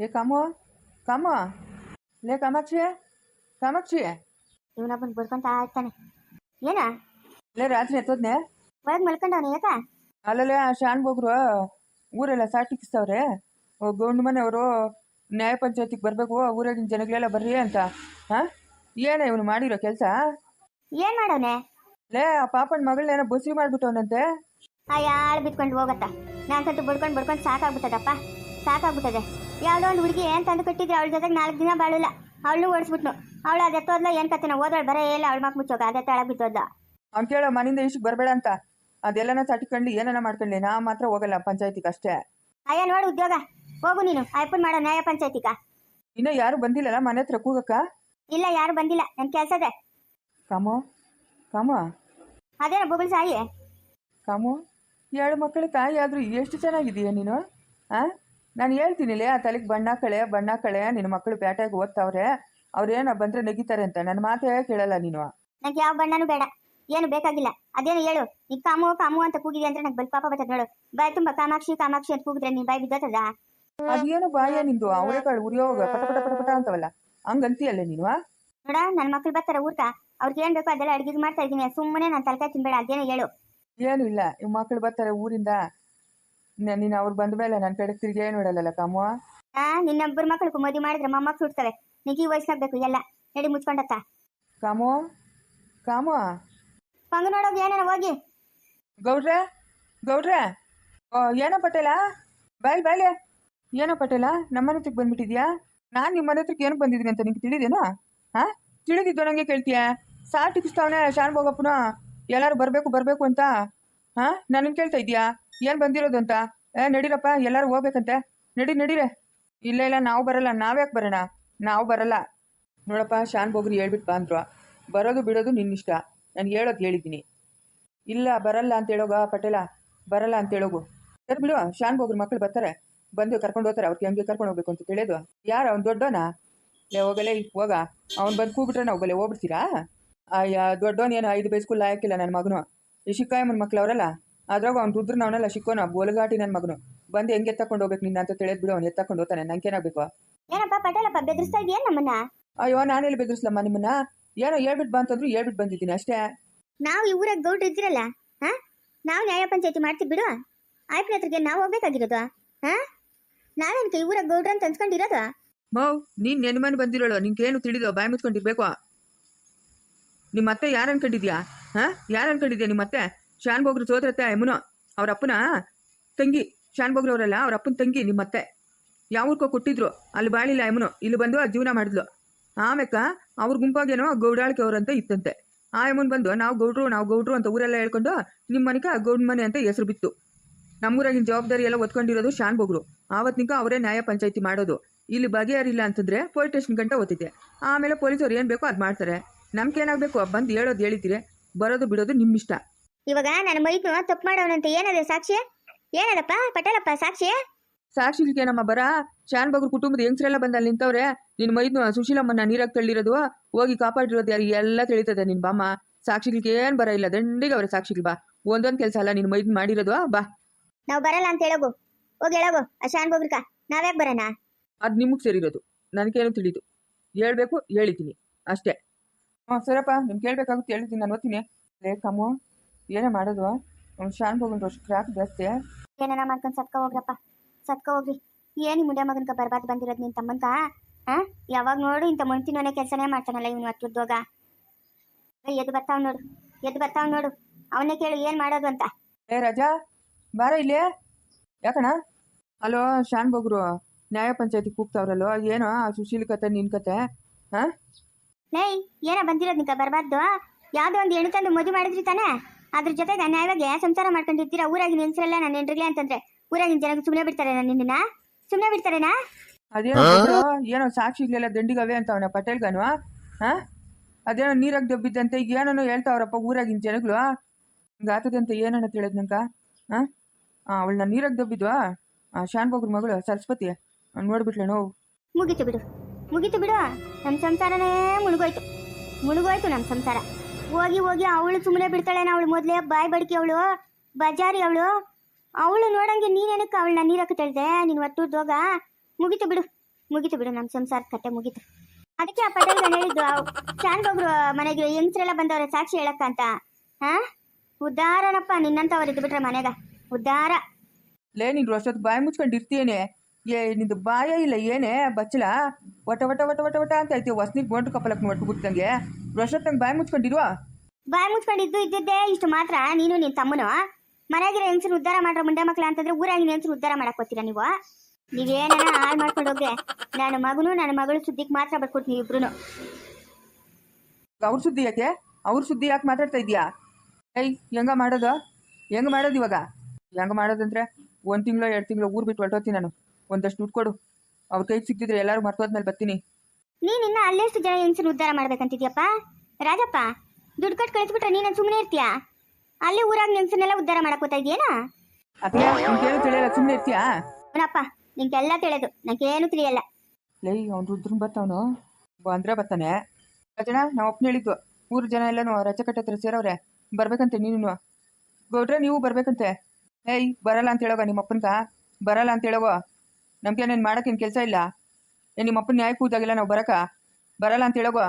ಏ ಕಾಮ ಕಾಮ ಲೇ ಕಾಮಾಕ್ಷಿ ಕಾಮಾಕ್ಷಿ ಇವನ ಬಂದು ಬರ್ಕೊಂತ ಆಗ್ತಾನೆ ಏನ ಲೇ ರಾತ್ರಿ ಎತ್ತೋದ್ನೆ ಒಳಗೆ ಮಲ್ಕೊಂಡವನ ಯಾಕ ಅಲ್ಲಲ್ಲೇ ಶಾನ್ ಬೋಗ್ರು ಊರೆಲ್ಲ ಸಾಟಿಕ್ಸ್ತವ್ರೆ ಗೌಂಡ್ ಮನೆಯವರು ನ್ಯಾಯ ಪಂಚಾಯತಿಗೆ ಬರಬೇಕು ಊರಾಗಿನ ಜನಗಳೆಲ್ಲ ಬರ್ರಿ ಅಂತ ಹಾಂ ಏನೇ ಇವನು ಮಾಡಿರೋ ಕೆಲಸ ಏನ್ ಮಾಡವನೆ ಲೇ ಆ ಪಾಪನ ಮಗಳನ್ನೇನೋ ಬಸ್ರಿ ಮಾಡ್ಬಿಟ್ಟವನಂತೆ ಆ ಯಾಳ್ ಬಿಟ್ಕೊಂಡು ಹೋಗತ್ತ ನಾನ್ಕಂತೂ ಬಡ್ಕೊಂಡು ಬಡ್ಕೊಂಡು ಸಾಕಾಗ್ಬಿಟ್ಟದಪ್ಪ ಸಾಕಾಗ್ಬಿಟ್ಟದೆ ಯಾವ್ದೋ ಒಂದು ಹುಡುಗಿ ಏನು ತಂದು ಕೊಟ್ಟಿದ್ರೆ ಅವಳ ಜೊತೆಗೆ ನಾಲ್ಕು ದಿನ ಬಾಳಿಲ್ಲ. ಅವಳು ಓಡಿಸ್ಬಿಟ್ನು. ಅವಳು ಅದು ಎತ್ತೋದ್ಲ ಏನ್ ಕತ್ತಿನ ಓದೋಳು ಬರೇ ಇಲ್ಲ ಅವಳು ಮಕ್ ಮುಚ್ಚೋಗ ಅದೇ ತಳ ಬಿದ್ದೋದ್ಲ. ಅವ್ನು ಕೇಳೋ ಮನೆಯಿಂದ ಇಷ್ಟು ಬರಬೇಡ ಅಂತ. ಅದೆಲ್ಲನ ತಟ್ಕೊಂಡು ಏನನ ಮಾಡ್ಕೊಳ್ಳಿ ನಾ ಮಾತ್ರ ಹೋಗಲ್ಲ ಪಂಚಾಯತಿಗೆ ಅಷ್ಟೇ. ಅಯ್ಯ ನೋಡು ಉದ್ಯೋಗ. ಹೋಗು ನೀನು ಅಯ್ಯಪ್ಪನ್ ಮಾಡೋ ನ್ಯಾಯ ಪಂಚಾಯತಿಗ. ಇನ್ನೂ ಯಾರು ಬಂದಿಲ್ಲಲ್ಲ ಮನೆ ಹತ್ರ ಕೂಗಕ್ಕ? ಇಲ್ಲ ಯಾರು ಬಂದಿಲ್ಲ ನನ್ ಇದೆ ಕಾಮೋ ಕಾಮ. ಅದೇನ ಬೊಗಳು ಸಾಯಿ? ಕಾಮೋ ಎರಡು ಮಕ್ಕಳ ತಾಯಿ ಆದರೂ ಎಷ್ಟು ಚೆನ್ನಾಗಿದೀಯ ನೀನು ಆ? ನಾನು ಹೇಳ್ತೀನಿಲೇ ಆ ತಲೆಗೆ ಬಣ್ಣ ಕಳೆ ಬಣ್ಣ ಕಳೆ ನಿನ್ನ ಮಕ್ಕಳು ಪೇಟೆಗೆ ಓದ್ತಾವ್ರೆ ಅವ್ರೇನ ಬಂದ್ರೆ ನೆಗಿತಾರೆ ಅಂತ. ನನ್ನ ಮಾತೇ ಕೇಳಲ್ಲ ನೀನು. ನಂಗೆ ಯಾವ ಬಣ್ಣನೂ ಬೇಡ. ಏನು ಬೇಕಾಗಿಲ್ಲ. ಅದೇನು ಹೇಳು. ನೀ ಕಾಮು ಕಾಮು ಅಂತ ಕೂಗಿದೆ ಅಂದ್ರೆ ನಂಗೆ ಬಲ್ ಪಾಪ ಬರ್ತದೆ ನೋಡು. ಬಾಯ್ ತುಂಬಾ ಕಾಮಾಕ್ಷಿ ಕಾಮಾಕ್ಷಿ ಅಂತ ಕೂಗಿದ್ರೆ ನೀನ್ ಬಾಯ್ ಬಿದ್ದತದ? ಅದೇನು ಬಾಯ ನಿಂದು? ಅವರೇ ಕಾಳು ಉರಿಯೋಗ ಪಟ ಪಟ ಪಟ ಪಟ ಅಂತವಲ್ಲ. ಹಂಗಂತೀಯಲ್ಲ ನೀನು? ನೋಡ ನನ್ನ ಮಕ್ಳು ಬರ್ತಾರೆ ಊರ್ಕ. ಅವ್ರಿಗೆ ಏನ್ ಬೇಕೋ ಅದೆಲ್ಲ ಅಡಿಗೆ ಮಾಡ್ತಾ ಇದ್ದೀನಿ ಸುಮ್ಮನೆ ನಾನು ತಲೆಕಾಯಿ ತಿನ್ಬೇಡ. ಅದೇನು ಹೇಳು. ಏನು ಇಲ್ಲ. ಇವ್ ಮಕ್ಕಳು ಬರ್ತಾರೆ ಊರಿಂದ. ನ- ನೀನು ಅವ್ರು ಬಂದ ಮೇಲೆ ನನ್ನ ಕಡೆ ತಿರುಗೇ ನೋಡಲ್ಲಲ್ಲ ಕಾಮು? ಆ ನಿನ್ನೊಬ್ಬರು ಮಕ್ಕಳು ಮದುವೆ ಮಾಡಿದ್ರೆ ಮೊಮ್ಮಕ್ಳು ಹುಡ್ತವೆ ನಿಗಿ ಈ ವಯಸ್ಸಾಗ ಬೇಕು ಎಲ್ಲ ನಡಿ ಮುಚ್ಕೊಂಡತ್ತ. ಕಾಮು? ಕಾಮು? ಪಂಗ ನೋಡೋದು ಏನೇನ ಹೋಗಿ. ಗೌಡ್ರೆ? ಗೌಡ್ರೆ? ಓ ಏನೋ ಪಟೇಲ? ಬಾಯ್ ಬಾಯ್ಲೆ ಏನೋ ಪಟೇಲ ನಮ್ಮ ಮನೆ ಹತ್ರಕ್ಕೆ ಬಂದ್ಬಿಟ್ಟಿದ್ಯಾ? ನಾನು ನಿಮ್ಮ ಮನೆ ಹತ್ರಕ್ಕೆ ಏನು ಬಂದಿದ್ದೀನಿ ಅಂತ ನಿಂಗೆ ತಿಳಿದೇನೋ? ಹಾಂ? ತಿಳಿದಿದ್ದು ನನಗೆ ಕೇಳ್ತೀಯ? ಸಾಟಿಕ್ಸ್ತಾವನೆ ಶಾನ್ ಭೋಗಪ್ಪನ. ಎಲ್ಲರೂ ಬರಬೇಕು ಬರಬೇಕು ಅಂತ. ಹಾಂ? ನನಗೆ ಕೇಳ್ತಾ ಇದೀಯಾ ಏನು ಬಂದಿರೋದು ಅಂತ? ಏ, ನಡೀರಪ್ಪ, ಎಲ್ಲರೂ ಹೋಗ್ಬೇಕಂತೆ. ನಡಿ, ನಡೀರೆ. ಇಲ್ಲ ಇಲ್ಲ, ನಾವು ಬರಲ್ಲ. ನಾವ್ಯಾಕೆ ಬರೋಣ? ನಾವು ಬರಲ್ಲ. ನೋಡಪ್ಪ, ಶಾನ್ ಬೋಗ್ರಿ ಹೇಳ್ಬಿಟ್ಟು ಬಾ ಬರೋದು ಬಿಡೋದು ನಿನ್ನಿಷ್ಟ. ನಾನು ಹೇಳೋದು ಹೇಳಿದ್ದೀನಿ. ಇಲ್ಲ, ಬರಲ್ಲ ಅಂತ ಹೇಳೋಗ ಪಟೇಲ? ಬರಲ್ಲ ಅಂತ ಹೇಳೋಗು. ಸರಿ ಬಿಡು, ಶಾನ್ ಬೋಗ್ರಿ ಮಕ್ಕಳು ಬರ್ತಾರೆ. ಬಂದು ಕರ್ಕೊಂಡು ಹೋಗ್ತಾರೆ. ಅವ್ರಿಗೆ ಹಂಗೆ ಕರ್ಕೊಂಡು ಹೋಗ್ಬೇಕು ಅಂತ ತಿಳಿಯೋದು ಯಾರು, ಅವ್ನು ದೊಡ್ಡೋನಾ? ಲೇ, ಹೋಗಲೇ, ಹೋಗ. ಅವ್ನು ಬಂದು ಕೂಗ್ಬಿಟ್ರೆ ನಾವು ಹೋಗಲೇ ಹೋಗ್ಬಿಡ್ತೀರಾ? ಅಯ್ಯ, ದೊಡ್ಡೋನ್ ಏನು ಐದು ಬೈಸ್ಕೂಲ್ ಲಾಯಕ್ಕಿಲ್ಲ ನನ್ನ ಮಗನು. ಈ ಮಕ್ಳು ಅವರಲ್ಲ? ಅದ್ರಾಗ ಅವ್ನು ರುದ್ರನ ಅವನೆಲ್ಲ ಶಿಕ್ಕೋನ ಬೋಲಗಾಟಿ ನನ್ನ ಮಗನು. ಬಂದು ಹೆಂಗೆ ಎತ್ತಕೊಂಡು ಹೋಗ್ಬೇಕು ನಿನ್ನ ಅಂತ ತಿಳಿದ್ ಬಿಡು ಅವ್ನು ಎತ್ತಕೊಂಡು ಹೋಗ್ತಾನೆ. ನಂಗೇನಾಗಬೇಕು? ಏನಪ್ಪ ಪಟೇಲಪ್ಪ ಬೆದರಿಸ್ತಾ ಇದೆಯಾ ನಮ್ಮನ್ನ? ಅಯ್ಯೋ ನಾನೆಲ್ಲಿ ಬೆದರಿಸ್ಲಮ್ಮ ನಿಮ್ಮನ್ನ? ಏನೋ ಹೇಳ್ಬಿಟ್ಟು ಬಾ ಅಂತಂದ್ರು ಹೇಳ್ಬಿಟ್ಟು ಬಂದಿದ್ದೀನಿ ಅಷ್ಟೇ. ನಾವು ಈ ಊರಾಗ ಗೌಡ್ರು ಇದ್ದೀರಲ್ಲ ಹಾ? ನಾವು ನ್ಯಾಯ ಪಂಚಾಯತಿ ಮಾಡ್ತೀವಿ ಬಿಡು. ಆಯ್ಪನ ಹತ್ರಗೆ ನಾವು ಹೋಗ್ಬೇಕಾಗಿರೋದು ಹಾ? ನಾವೇನಕ್ಕೆ ಈ ಊರಾಗ ಗೌಡ್ರ ಅಂತ ಅನ್ಸ್ಕೊಂಡಿರೋದು? ಮೌ ನೀನ್ ನೆನ್ಮನೆ ಬಂದಿರೋಳು ನಿನ್ಗೇನು ತಿಳಿದೋ ಬಾಯಿ ಮುಚ್ಕೊಂಡಿರ್ಬೇಕು. ನಿಮ್ಮ ಅತ್ತೆ ಯಾರು ಅನ್ಕೊಂಡಿದ್ಯಾ? ಹಾ? ಯಾರು ಅನ್ಕೊಂಡಿದ್ಯಾ ನಿಮ್ಮ ಅತ್ತೆ ಶಾನ್ ಬೋಗ್ರು ಸೋದರತ್ತೆ ಯಮುನೋ, ಅವ್ರ ಅಪ್ಪನ ತಂಗಿ ಶಾನ್ಭೋಗ್ರು ಅವರಲ್ಲ ಅವ್ರ ಅಪ್ಪನ ತಂಗಿ ನಿಮ್ಮ ಅತ್ತೆ ಯಾವ ಊರ್ಕೋ ಕೊಟ್ಟಿದ್ರು, ಅಲ್ಲಿ ಬಾಳಿಲ್ಲ ಯಮುನ, ಇಲ್ಲಿ ಬಂದು ಆ ಜೀವನ ಮಾಡಿದ್ಲು. ಆಮೇಕ ಅವ್ರ ಗುಂಪಾಗೇನೋ ಗೌಡಾಳಿಕೆ ಅವ್ರಂತ ಇತ್ತಂತೆ. ಆ ಯಮುನ್ ಬಂದು, ನಾವು ಗೌಡ್ರು ನಾವು ಗೌಡ್ರು ಅಂತ ಊರೆಲ್ಲ ಹೇಳ್ಕೊಂಡು ನಿಮ್ಮ ಮನೆಗೆ ಗೌಡ್ ಮನೆ ಅಂತ ಹೆಸರು ಬಿತ್ತು. ನಮ್ಮೂರಾಗಿನ ಜವಾಬ್ದಾರಿ ಎಲ್ಲ ಒತ್ಕೊಂಡಿರೋದು ಶಾನ್ಭೋಗ್ರು. ಬೋಗ್ರು ಆವತ್ತಿನಿಕ ಅವರೇ ನ್ಯಾಯ ಪಂಚಾಯತಿ ಮಾಡೋದು. ಇಲ್ಲಿ ಬಗೆಹರಿಲ್ಲ ಅಂತಂದ್ರೆ ಪೊಲೀಸ್ ಸ್ಟೇಷನ್ ಗಂಟ ಓದಿದೆ ಆಮೇಲೆ ಪೊಲೀಸರು ಏನು ಬೇಕೋ ಅದು ಮಾಡ್ತಾರೆ. ನಮ್ಗೆ ಏನಾಗಬೇಕು ಬಂದು ಹೇಳೋದು ಹೇಳಿದ್ದೀರಿ. ಬರೋದು, ಬಿಡೋದು ನಿಮ್ಮಿಷ್ಟ. ಇವಾಗ ನನ್ನ ಮೈದ್ನು ತಪ್ಪು ಮಾಡೋನಂತ. ಏನದೆ ಸಾಕ್ಷಿ? ಏನದಪ್ಪ? ಪಟೇಲಪ್ಪ ಸಾಕ್ಷಿ? ಸಾಕ್ಷಿ ನಮ್ಮ ಬರ. ಶಾನ್ ಬಗ್ರು ಕುಟುಂಬದ ಹೆಂಗಸರೆಲ್ಲ ಬಂದ ಅಲ್ಲಿ ನಿಂತವ್ರೆ ನಿನ್ ಮೈದ್ನು ಸುಶೀಲಮ್ಮನ ನೀರಾಗ ತಳ್ಳಿರೋದು ಹೋಗಿ ಕಾಪಾಡಿರೋದು ಯಾರು ಎಲ್ಲ ತಿಳಿತದೆ ನಿನ್ ಬಾಮ್ಮ. ಸಾಕ್ಷಿಗಳಿಗೆ ಏನ್ ಬರ ಇಲ್ಲ ದಂಡಿಗೆ ಅವ್ರೆ ಸಾಕ್ಷಿಗಳು ಬಾ. ಒಂದೊಂದ್ ಕೆಲಸ ಅಲ್ಲ ನಿನ್ ಮೈದ್ ಮಾಡಿರೋದು ಬಾ. ನಾವು ಬರಲ್ಲ ಅಂತ ಹೇಳೋಗು. ಹೋಗಿ ಹೇಳೋಗು ಆ ಶಾನ್ ನಾವ್ಯಾಕ್ ನಾವ್ಯಾಕೆ ಬರೋಣ ಅದು ನಿಮ್ಗ್ ಸೇರಿರೋದು. ನನಗೇನು ತಿಳಿದು. ಹೇಳ್ಬೇಕು ಹೇಳಿದ್ದೀನಿ. ಅಷ್ಟೇ. ಹಾ ಸರಪ್ಪ ನಿಮ್ಗೆ ಹೇಳ್ಬೇಕಾಗುತ್ತೆ ಹೇಳಿದ್ದೀನಿ ನಾನು ಓದ್ತೀನಿ. ಕಮ್ಮು ಏನೇ ಮಾಡೋದು? ಅವ್ನು ಶಾನ್ ಹೋಗೋದು ಅಷ್ಟು ಕ್ರಾಕ್ ಜಾಸ್ತಿ. ಏನಾರ ಮಾಡ್ಕೊಂಡು ಸತ್ಕ ಹೋಗ್ರಪ್ಪ. ಸತ್ಕ ಹೋಗ್ರಿ. ಏನು ಮುಂಡೆ ಮಗನ್ಕ ಬರ್ಬಾರ್ದು ಬಂದಿರೋದು ನಿನ್ ತಮ್ಮನ್ಕ ಹಾ ಯಾವಾಗ ನೋಡು ಇಂಥ ಮುಂಚಿನವನೇ ಕೆಲಸನೇ ಮಾಡ್ತಾನಲ್ಲ ಇವನು ಉದ್ಯೋಗ ಎದ್ದು ಬರ್ತಾವ್ ನೋಡು. ಎದ್ದು ಬರ್ತಾವ್ ನೋಡು. ಅವನೇ ಕೇಳು ಏನು ಮಾಡೋದು ಅಂತ. ಏ ರಜಾ ಬಾರ ಇಲ್ಲಿ? ಯಾಕಣ ಅಲೋ ಶಾನ್ ಬೋಗ್ರು. ನ್ಯಾಯ ಪಂಚಾಯತಿ ಕೂಗ್ತಾವ್ರಲ್ಲೋ ಏನೋ ಆ ಸುಶೀಲ್ ಕತೆ ನಿನ್ ಕತೆ? ಹಾಂ ನೇಯ್ ಏನ ಬಂದಿರೋದು ನಿಂಕ ಬರಬಾರ್ದು? ಯಾವ್ದೋ ಒಂದು ಹೆಣ್ಣು ತಂದು ಮದುವೆ ಮಾಡಿದ್ರಿ ತಾನೇ? ಅದ್ರ ಜೊತೆಗೆ ನ್ಯಾಯವಾಗಿ ಸಂಸಾರ ಮಾಡ್ಕೊಂಡಿರ್ತೀರಾ ಊರಾಗಿನ ಹೆಂಗಸರೆಲ್ಲ ನನ್ನ ಹೆಂಡ್ರಿಗೆ ಅಂತಂದ್ರೆ ಊರಾಗಿನ ಜನಕ್ಕೆ ಸುಮ್ಮನೆ ಬಿಡ್ತಾರೆ ನಿನ್ನ ಸುಮ್ಮನೆ ಬಿಡ್ತಾರೇನಾ? ಅದೇನೋ ಏನೋ ಸಾಕ್ಷಿಗಳೆಲ್ಲ ದಂಡಿಗವೆ ಅಂತ ಅವನ ಪಟೇಲ್ಗನು? ಹಾ? ಅದೇನೋ ನೀರಾಗ ದಬ್ಬಿದ್ದಂತೆ ಈಗ ಏನೋ ಹೇಳ್ತಾವ್ರಪ್ಪ ಊರಾಗಿನ ಜನಗಳು? ಗಾತದಂತೆ ಏನನ್ನ ತಿಳಿದ್ ನಂಕ ಹಾ? ಅವಳನ್ನ ನೀರಾಗ ದಬ್ಬಿದ್ವಾ? ಆ ಶಾನ್ ಬಗ್ರ ಮಗಳು ಸರಸ್ವತಿ ನೋಡ್ಬಿಟ್ಲೆ ನೋವು. ಮುಗೀತು ಬಿಡು. ಮುಗೀತು ಬಿಡು. ನಮ್ಮ ಸಂಸಾರನೇ ಮುಳುಗೋಯ್ತು. ಮುಳುಗೋಯ್ತು ನಮ್ಮ ಸಂಸಾರ. ಹೋಗಿ ಹೋಗಿ ಅವಳು ಸುಮ್ಮನೆ ಬಿಡ್ತಾಳೇನ ಅವಳು ಮೊದಲೇ, ಬಾಯ್ ಬಡ್ಕಿ ಅವಳು, ಬಜಾರಿ ಅವಳು. ಅವಳು ನೋಡಂಗೆ ನೀನೇನಕ್ಕೆ ಅವಳನ್ನ ನೀರಕ್ಕೆ ತಳ್ದೆ ನೀನು ಒಟ್ಟು ಹೋಗ. ಮುಗೀತು ಬಿಡು ಮುಗೀತು ಬಿಡು ನಮ್ಮ ಸಂಸಾರ ಕತೆ ಮುಗೀತು. ಅದಕ್ಕೆ ಆ ಪಟೇಲ್ ಹೇಳಿದ್ದು ಚಾಂದೊಬ್ರು ಮನೆಗೆ, ಹೆಂಗಸ್ರೆಲ್ಲ ಬಂದವ್ರೆ ಸಾಕ್ಷಿ ಹೇಳಕ್ಕ ಅಂತ. ಹಾ? ಉದ್ದಾರನಪ್ಪ ನಿನ್ನಂತವ್ರು ಇದ್ದು ಬಿಟ್ರೆ ಮನೆಗ. ಉದ್ದಾರ. ಲೇ, ನೀನು ಅಷ್ಟೊತ್ತು ಬಾಯಿ ಮುಚ್ಕೊಂಡು ಇರ್ತೀಯೇನೆ ಏ, ನಿಂದು ಬಾಯ ಇಲ್ಲ, ಏನೇ, ಬಚ್ಚಲ? ಒಟ ಒಟ ಒಟ ಒಟ ಒಟ ಅಂತ ಐತಿ ಹೊಸ್ನೀರು ಗೋಂಟು ಕಪ್ಪಲಕ್ಕೆ ಒಟ್ಟು ಬಿಟ್ಟಂಗೆ ನಂಗೆ ಬಾಯಿ ಮುಚ್ಕೊಂಡಿರುವ? ಬಾಯಿ ಮುಚ್ಕೊಂಡಿದ್ದು ಇದ್ದಿದ್ದೇ ಇಷ್ಟು ಮಾತ್ರ. ನೀನು ನಿನ್ ತಮ್ಮನು? ಮನೆಯಾಗಿರೋ ಹೆಂಗಸರು ಉದ್ಧಾರ ಮಾಡ್ರ ಮುಂಡೆ ಮಕ್ಳ ಅಂತಂದ್ರೆ ಊರಾಗಿನ ಹೆಂಗಸರು ಉದ್ಧಾರ ಮಾಡಕ್ ಹೋಗ್ತೀರಾ ನೀವು? ನೀವೇನ ಹಾಳು ಮಾಡ್ಕೊಂಡು ಹೋಗ್ರೆ ನನ್ನ ಮಗನು ನನ್ನ ಮಗಳು ಸುದ್ದಿಗೆ ಮಾತ್ರ ಬರ್ಕೊಡ್ತೀನಿ ಇಬ್ರು ಅವ್ರ ಸುದ್ದಿ ಯಾಕೆ? ಅವ್ರ ಸುದ್ದಿ ಯಾಕೆ ಮಾತಾಡ್ತಾ ಇದೀಯಾ ಏಯ್ ಹೆಂಗ ಮಾಡೋದು? ಹೆಂಗ ಮಾಡೋದು ಇವಾಗ? ಹೆಂಗ ಮಾಡೋದಂದ್ರೆ ಒಂದ್ ತಿಂಗಳು ಎರಡು ತಿಂಗಳು ಊರ್ ಬಿಟ್ಟು ಹೊರಟೋತೀನಿ ನಾನು. ಒಂದಷ್ಟು ದುಡ್ಡು ಕೊಡು. ಅವ್ರ ಕೈಗೆ ಸಿಕ್ತಿದ್ರೆ ಎಲ್ಲರೂ ಮರ್ತೋದ್ಮೇಲೆ ಬರ್ತೀನಿ. ನೀನ್ ಇನ್ನ ಅಲ್ಲೆಷ್ಟು ಜನ ಹೆಂಗಸರು ಉದ್ಧಾರ ಮಾಡ್ಬೇಕಂತಿದ್ಯಪ್ಪ? ರಾಜಪ್ಪ ದುಡ್ಡು ಕಟ್ ಕಳಿಸ್ಬಿಟ್ರೆ ನೀನು ಸುಮ್ಮನೆ ಇರ್ತೀಯಾ? ಅಲ್ಲೇ ಊರಾಗ ಹೆಂಗಸನ್ನೆಲ್ಲ ಉದ್ಧಾರ ಮಾಡಕ್ ಹೋಗ್ತಾ ಇದೆಯೇನಾ ಅದೇ ತಿಳಿಯಲ್ಲ ಸುಮ್ಮನೆ ಇರ್ತೀಯಾ? ಅವನಪ್ಪ ನಿಂಗೆಲ್ಲ ತಿಳಿಯೋದು ನಂಗೇನು ತಿಳಿಯಲ್ಲ. ಲೈ ಅವ್ನು ರುದ್ರನ್ ಬರ್ತಾವನು ಬಂದ್ರೆ ಬರ್ತಾನೆ ಜನ ನಾವು ಒಪ್ಪನ ಹೇಳಿದ್ದು. ಊರು ಜನ ಎಲ್ಲನೂ ರಜೆ ಕಟ್ಟತ್ರ ಸೇರವ್ರೆ. ಬರ್ಬೇಕಂತೆ ನೀನು ಗೌಡ್ರೆ ನೀವು ಬರ್ಬೇಕಂತೆ. ಏಯ್ ಬರಲ್ಲ ಅಂತ ಹೇಳೋಗ ನಿಮ್ಮ ಅಪ್ಪನ್ಗ ಬರಲ್ಲ ಅಂತ ಹೇಳೋಗೋ? ನಮ್ಗೆ ಏನು ಮಾಡೋಕ್ಕೇನು ಕೆಲಸ ಇಲ್ಲ. ಏ ನಿಮ್ಮ ಅಪ್ಪನ ನ್ಯಾಯ ಕೂದಾಗಿಲ್ಲ ನಾವು ಬರಕ? ಬರಲ್ಲ ಅಂತ ಹೇಳೋಗೋ.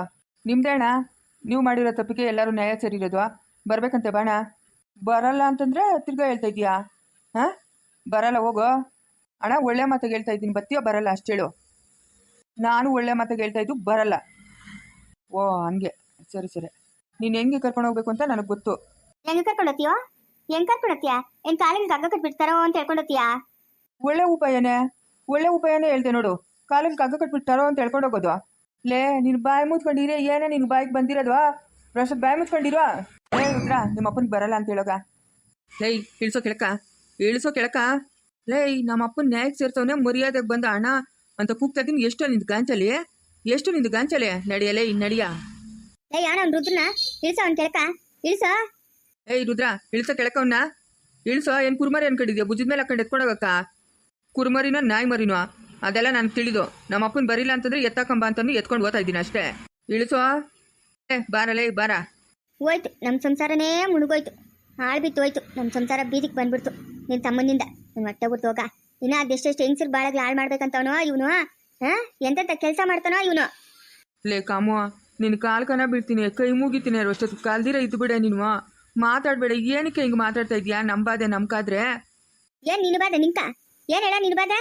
ನಿಮ್ದೇ ಅಣ್ಣ? ನೀವು ಮಾಡಿರೋ ತಪ್ಪಿಗೆ ಎಲ್ಲರೂ ನ್ಯಾಯ ಸೇರಿರೋದು. ಬರ್ಬೇಕಂತೆ ಬಾಣ. ಬರಲ್ಲ ಅಂತಂದ್ರೆ ತಿರ್ಗಾ ಹೇಳ್ತಾ ಇದೀಯಾ? ಹಾಂ? ಬರಲ್ಲ ಹೋಗೋ. ಅಣ್ಣ ಒಳ್ಳೆ ಮಾತಾಗ ಹೇಳ್ತಾ ಇದ್ದೀನಿ. ಬತ್ತೀಯೋ ಬರಲ್ಲ ಅಷ್ಟೇಳು ಹೇಳು. ನಾನು ಒಳ್ಳೆ ಮಾತಾಗ ಹೇಳ್ತಾ ಇದ್ದು ಬರಲ್ಲ. ಓ ಹಂಗೆ. ಸರಿ ಸರಿ. ನೀನು ಹೆಂಗೆ ಕರ್ಕೊಂಡು ಹೋಗ್ಬೇಕು ಅಂತ ನನಗೆ ಗೊತ್ತು. ಹೆಂಗೆ ಕರ್ಕೊಂಡು ಹೆಂಗೆ ಹೆಂಗ್ ಕರ್ಕೊಂಡು ಹೆಂಗ್ ಏನ್ ಕಾಲಿಗೆ ಗಗ್ಗ ಕಟ್ಬಿಡ್ತಾರೋ ಅಂತ ಹೇಳ್ಕೊಂಡು ಹೋಗ್ತೀಯಾ? ಒಳ್ಳೆ ಉಪಾಯನೇ. ಒಳ್ಳೆ ಉಪಾಯನೇ ಹೇಳ್ದೆ ನೋಡು. ಕಾಲಿಗೆ ಕಗ್ಗ ಕಟ್ಬಿಟ್ಟಾರೋ ಅಂತ ಹೇಳ್ಕೊಂಡು ಹೋಗೋದು. ಲೇ ನೀನು ಬಾಯಿ ಮುಚ್ಕೊಂಡಿರೇ ಏನೇ ನಿನ್ನ ಬಾಯಿಗೆ ಬಂದಿರೋದು? ರಷ್ಟ ಬಾಯಿ ಮುಚ್ಕೊಂಡಿರೋ ಏ ರುದ್ರ ನಿಮ್ಮ ಅಪ್ಪನಿಗೆ ಬರಲ್ಲ ಅಂತ ಹೇಳೋಗ. ಲೈ ಇಳಿಸೋ ಕೆಳಕ ಇಳಿಸೋ ಕೆಳಕ. ಲೇ ನಮ್ಮ ಅಪ್ಪನ ನ್ಯಾಯಕ್ಕೆ ಸೇರ್ತವನೇ ಮರ್ಯಾದೆಗೆ ಬಂದ ಅಣ್ಣ ಅಂತ ಕೂಗ್ತಾ ಇದ್ದೀನಿ. ಎಷ್ಟು ನಿಂದು ಗಾಂಚಲಿ ಎಷ್ಟು ನಿಂದು ಗಾಂಚಲಿ. ನಡೆಯಲೇ ಇನ್ ನಡಿಯ. ಏ ಯಾಣ ಅವ್ನ ರುದ್ರನ? ಇಳ್ಸ ಅವ್ನ ಕೆಳಕ ಇಳ್ಸ. ಏಯ್ ರುದ್ರ ಇಳಿಸೋ ಕೆಳಕವನ್ನ ಇಳಿಸೋ ಏನು ಕುರ್ಮರಿ ಅನ್ಕೊಂಡಿದ್ಯಾ? ಭುಜದ ಮೇಲೆ ಹಾಕೊಂಡು ಎತ್ಕೊಂಡೋಗಕ್ಕ ಕುರ್ಮರಿನೋ ನಾಯಿ ಮರಿನೋ? ಅದೆಲ್ಲ ನನಗೆ ತಿಳಿದು. ನಮ್ಮ ಅಪ್ಪನ ಬರಿಲ್ಲ ಅಂತಂದ್ರೆ ಎತ್ತಕಂಬ ಅಂತಂದು ಎತ್ಕೊಂಡು ಓದ್ತಾ ಇದ್ದೀನಿ ಅಷ್ಟೇ. ಇಳಿಸೋ ಏ ಬಾರಲೇ ಬಾರ. ಹೋಯ್ತು ನಮ್ಮ ಸಂಸಾರನೇ ಮುಳುಗೋಯ್ತು. ಹಾಳ್ಬಿತ್ತು ಹೋಯ್ತು ನಮ್ಮ ಸಂಸಾರ ಬೀದಿಗೆ ಬಂದ್ಬಿಡ್ತು. ನಿನ್ನ ತಮ್ಮನಿಂದ ನಿಮ್ಮ ಹೊಟ್ಟೆ ಬಿಡ್ತು ಹೋಗ. ಇನ್ನ ಅದೆಷ್ಟೆಷ್ಟು ಹೆಂಗಸರು ಹಾಳ್ ಹಾಳು ಮಾಡ್ಬೇಕಂತವನೋ ಇವನು ಹಾ? ಎಂತೆಂತ ಕೆಲಸ ಮಾಡ್ತಾನೋ ಇವನು? ಲೇ ಕಾಮು ನಿನ್ನ ಕಾಲ್ ಕನ ಬೀಳ್ತೀನಿ ಕೈ ಮುಗಿತೀನಿ ಅಷ್ಟೊತ್ತು. ಕಾಲ್ದಿರ ಇದ್ದು ಬಿಡ ನೀನು ಮಾತಾಡ್ಬೇಡ ಏನಕ್ಕೆ ಹಿಂಗೆ ಮಾತಾಡ್ತಾ ಇದೀಯಾ? ನಂಬಾದೆ ನಮ್ಕಾದ್ರೆ ಏನ್ ನಿನ್ ಬಾದ ನಿಂಕ? ಏನ್ ಹೇಳ ನಿನ್ ಬಾದ?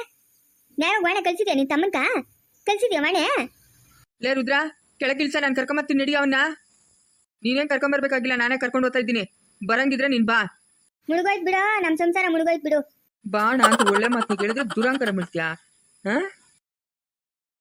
ನ್ಯಾಯ ವಾಣೆ ಕಳ್ಸಿದ್ಯಾ ನಿನ್ ತಮ್ಮನ್ಕ? ಕಳ್ಸಿದ್ಯಾ ವಾಣೆ ಲೇ ರುದ್ರ ಕೆಳಗಿಲ್ಸ ನಾನು ಕರ್ಕೊಂಬರ್ತೀನಿ ನಡಿ ಅವನ್ನ ನೀನೇನ್ ಕರ್ಕೊಂಬರ್ಬೇಕಾಗಿಲ್ಲ ನಾನೇ ಕರ್ಕೊಂಡು ಹೋಗ್ತಾ ಇದ್ದೀನಿ. ಬರಂಗಿದ್ರೆ ನೀನ್ ಬಾ. ಮುಳುಗೋಯ್ತು ಬಿಡ ನಮ್ ಸಂಸಾರ ಮುಳುಗೋಯ್ತು ಬಿಡು. ಬಾಣ ಅಂತ ಒಳ್ಳೆ ಮಾತು ಹೇಳಿದ್ರೆ ದುರಂಕರ ಮಾಡ್ತೀಯಾ? ಹಾ?